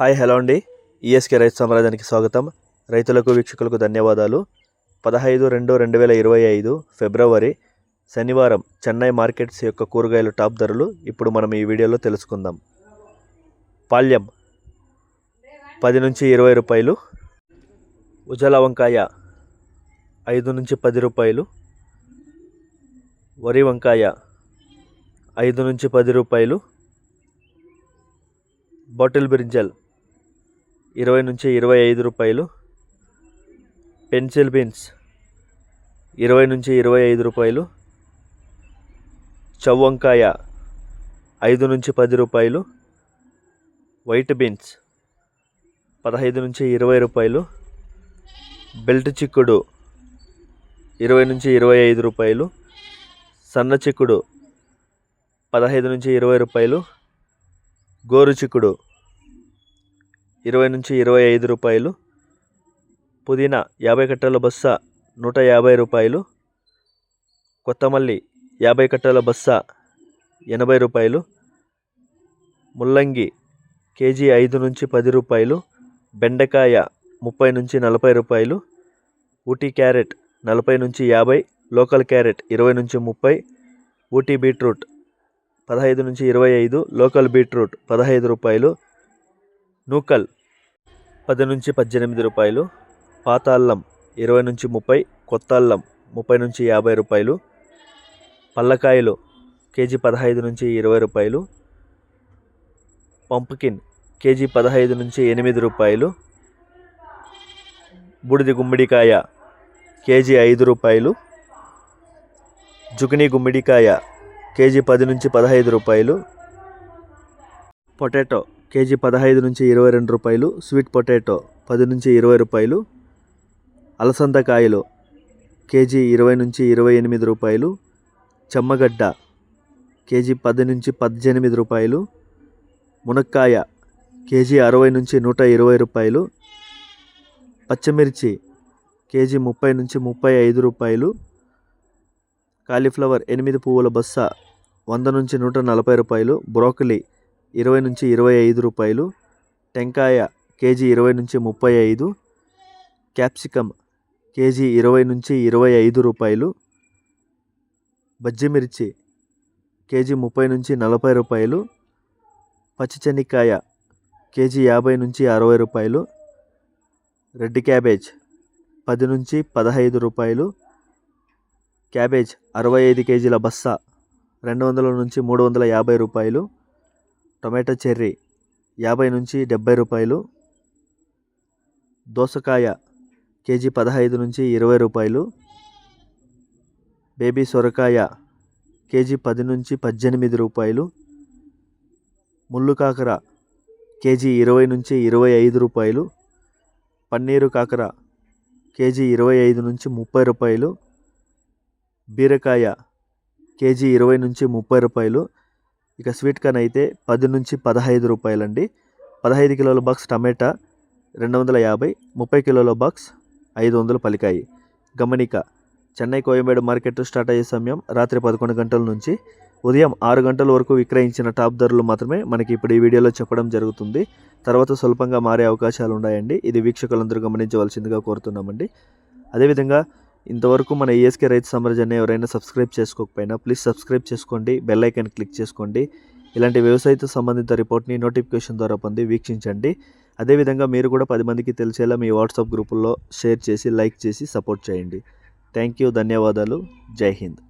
Hi hello అండి. ESK రైతు సామ్రాజ్యానికి స్వాగతం. రైతులకు వీక్షకులకు ధన్యవాదాలు. పదహైదు రెండు రెండు వేల ఇరవై ఐదు ఫిబ్రవరి శనివారం చెన్నై మార్కెట్స్ యొక్క కూరగాయల టాప్ ధరలు ఇప్పుడు మనం ఈ వీడియోలో తెలుసుకుందాం. పాల్యం పది నుంచి ఇరవై రూపాయలు ఉజల వంకాయ ఐదు నుంచి పది రూపాయలు వరి వంకాయ ఐదు నుంచి పది రూపాయలు బాటిల్ బ్రింజల్ ఇరవై నుంచి ఇరవై ఐదు రూపాయలు. పెన్సిల్ బీన్స్ ఇరవై నుంచి ఇరవై ఐదు రూపాయలు. చవ్వంకాయ ఐదు నుంచి పది రూపాయలు. వైట్ బీన్స్ పదహైదు నుంచి ఇరవై రూపాయలు. బెల్ట్ చిక్కుడు ఇరవై నుంచి ఇరవై ఐదు రూపాయలు. సన్న చిక్కుడు పదహైదు నుంచి ఇరవై రూపాయలు. గోరు చిక్కుడు ఇరవై నుంచి ఇరవై ఐదు రూపాయలు. పుదీనా యాభై కట్టల బస్స నూట యాభై రూపాయలు. కొత్తమల్లి యాభై కట్టల బస్స ఎనభై రూపాయలు. ముల్లంగి కేజీ ఐదు నుంచి పది రూపాయలు. బెండకాయ ముప్పై నుంచి నలభై రూపాయలు. ఊటీ క్యారెట్ నలభై నుంచి యాభై. లోకల్ క్యారెట్ ఇరవై నుంచి ముప్పై. ఊటీ బీట్రూట్ పదహైదు నుంచి ఇరవై ఐదు. లోకల్ బీట్రూట్ పదహైదు రూపాయలు. నూకల్ పది నుంచి పద్దెనిమిది రూపాయలు పాత అల్లం ఇరవై నుంచి ముప్పై కొత్త అల్లం ముప్పై నుంచి యాభై రూపాయలు పల్లకాయలు కేజీ పదహైదు నుంచి ఇరవై రూపాయలు పంప్కిన్ కేజీ పదహైదు నుంచి ఎనిమిది రూపాయలు బూడిది గుమ్మిడికాయ కేజీ ఐదు రూపాయలు జుకినీ గుమ్మిడికాయ కేజీ పది నుంచి పదహైదు రూపాయలు పొటాటో కేజీ పదహైదు నుంచి ఇరవై రెండు రూపాయలు స్వీట్ పొటాటో పది నుంచి ఇరవై రూపాయలు అలసంద కాయలు కేజీ ఇరవై నుంచి ఇరవై ఎనిమిది రూపాయలు చెమ్మగడ్డ కేజీ పది నుంచి పద్దెనిమిది రూపాయలు మునక్కాయ కేజీ అరవై నుంచి నూట ఇరవై రూపాయలు పచ్చిమిర్చి కేజీ ముప్పై నుంచి ముప్పై ఐదు రూపాయలు కాలీఫ్లవర్ ఎనిమిది పువ్వుల బస్స వంద నుంచి నూట నలభై రూపాయలు బ్రోకలీ ఇరవై నుంచి ఇరవై ఐదు రూపాయలు టెంకాయ కేజీ ఇరవై నుంచి ముప్పై ఐదు క్యాప్సికమ్ కేజీ ఇరవై నుంచి ఇరవై ఐదు రూపాయలు బజ్జిమిర్చి కేజీ ముప్పై నుంచి నలభై రూపాయలు పచ్చిచెనిక్కాయ కేజీ యాభై నుంచి అరవై రూపాయలు రెడ్ క్యాబేజ్ పది నుంచి పదహైదు రూపాయలు క్యాబేజ్ అరవై ఐదు కేజీల బస్సా రెండు వందల నుంచి మూడు వందల యాభై రూపాయలు టొమాటో చెర్రీ యాభై నుంచి డెబ్బై రూపాయలు దోసకాయ కేజీ పదహైదు నుంచి ఇరవై రూపాయలు బేబీ సొరకాయ కేజీ పది నుంచి పద్దెనిమిది రూపాయలు ముళ్ళు కాకర కేజీ ఇరవై నుంచి ఇరవై ఐదు రూపాయలు పన్నీరు కాకర కేజీ ఇరవై ఐదు నుంచి ముప్పై రూపాయలు బీరకాయ కేజీ ఇరవై నుంచి ముప్పై రూపాయలు ఇక స్వీట్ కార్న్ అయితే పది నుంచి పదహైదు రూపాయలండి. పదహైదు కిలోల బాక్స్ టమాటా రెండు వందల యాభై ముప్పై కిలోల బాక్స్ ఐదు వందలు పలికాయి. గమనిక చెన్నై కోయంబేడు మార్కెట్ స్టార్ట్ అయ్యే సమయం రాత్రి పదకొండు గంటల నుంచి ఉదయం ఆరు గంటల వరకు విక్రయించిన టాప్ ధరలు మాత్రమే మనకి ఇప్పుడు ఈ వీడియోలో చెప్పడం జరుగుతుంది. తర్వాత స్వల్పంగా మారే అవకాశాలు ఉన్నాయండి ఇది వీక్షకులందరూ గమనించవలసిందిగా కోరుతున్నామండి. అదేవిధంగా ఇంతవరకు మన ఏఎస్కే రైతు సామ్రాజ్యాన్ని ఎవరైనా సబ్స్క్రైబ్ చేసుకోకపోయినా ప్లీజ్ సబ్స్క్రైబ్ చేసుకోండి బెల్ ఐకాన్ క్లిక్ చేసుకోండి. ఇలాంటి వ్యవసాయతో సంబంధిత రిపోర్ట్ని నోటిఫికేషన్ ద్వారా పొంది వీక్షించండి. అదేవిధంగా మీరు కూడా పది మందికి తెలిసేలా మీ వాట్సాప్ గ్రూపుల్లో షేర్ చేసి లైక్ చేసి సపోర్ట్ చేయండి. థ్యాంక్ యూ ధన్యవాదాలు. జై హింద్.